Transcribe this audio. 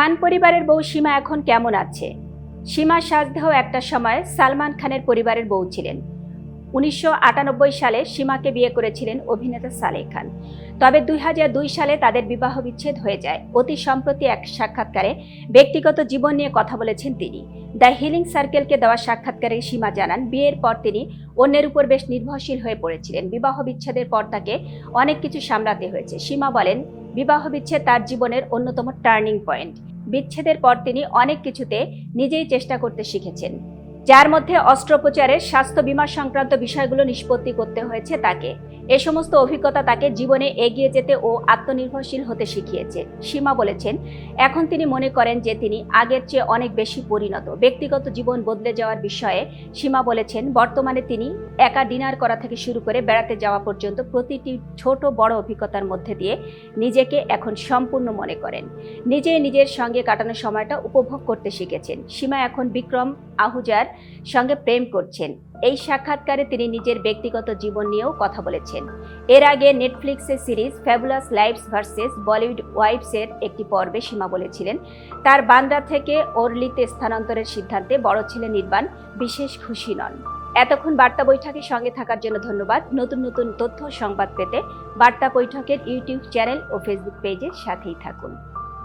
খান পরিবারের বউ সীমা এখন কেমন আছে? সীমা সাজদেহ একটা সময় সালমান খানের পরিবারের বউ ছিলেন। উনিশশো আটানব্বই সালে সীমাকে বিয়ে করেছিলেন অভিনেতা সালেহ খান। তবে দুই হাজার দুই সালে তাদের বিবাহ বিচ্ছেদ হয়ে যায়। অতি সম্প্রতি এক সাক্ষাৎকারে ব্যক্তিগত জীবন নিয়ে কথা বলেছেন তিনি। দ্য হিলিং সার্কেলকে দেওয়া সাক্ষাৎকারে সীমা জানান, বিয়ের পর তিনি অন্যের উপর বেশ নির্ভরশীল হয়ে পড়েছিলেন। বিবাহ বিচ্ছেদের পর তাকে অনেক কিছু সামলাতে হয়েছে। সীমা বলেন বিবাহ বিচ্ছেদ তার জীবনের অন্যতম টার্নিং পয়েন্ট। বিচ্ছেদের পর তিনি অনেক কিছুতে নিজেই চেষ্টা করতে শিখেছেন। যার মধ্যে অস্ত্রোপচারের স্বাস্থ্য বীমা সংক্রান্ত বিষয়গুলো নিষ্পত্তি করতে হয়েছে তাকে। এ সমস্ত অভিজ্ঞতা তাকে জীবনে এগিয়ে যেতে ও আত্মনির্ভরশীল হতে শিখিয়েছে, সীমা বলেছেন। এখন তিনি মনে করেন যে তিনি আগের চেয়ে অনেক বেশি পরিণত। ব্যক্তিগত জীবন বদলে যাওয়ার বিষয়ে সীমা বলেছেন, বর্তমানে তিনি একা ডিনার করা থেকে শুরু করে বেড়াতে যাওয়া পর্যন্ত প্রতিটি ছোট বড় অভিজ্ঞতার মধ্যে দিয়ে নিজেকে এখন সম্পূর্ণ মনে করেন। নিজে নিজের সঙ্গে কাটানো সময়টা উপভোগ করতে শিখেছেন। সীমা এখন বিক্রম আহুজার সঙ্গে প্রেম করছেন। এই সাক্ষাৎকারে তিনি নিজের ব্যক্তিগত জীবন নিয়েও কথা বলেছেন। এর আগে নেটফ্লিক্সের series fabulous lives versus Bollywood ওয়াইফসের একটি পর্বে সীমা বলেছিলেন। তার বান্দ্রা থেকে ওরলিতে স্থানান্তরের সিদ্ধান্তে বড় ছেলে নির্বাণ বিশেষ খুশি নন। এতক্ষণ বার্তা বৈঠকের সঙ্গে থাকার জন্য ধন্যবাদ। নতুন নতুন তথ্য সংবাদ পেতে বার্তা বৈঠকের ইউটিউব চ্যানেল ও ফেসবুক পেজের সাথেই থাকুন।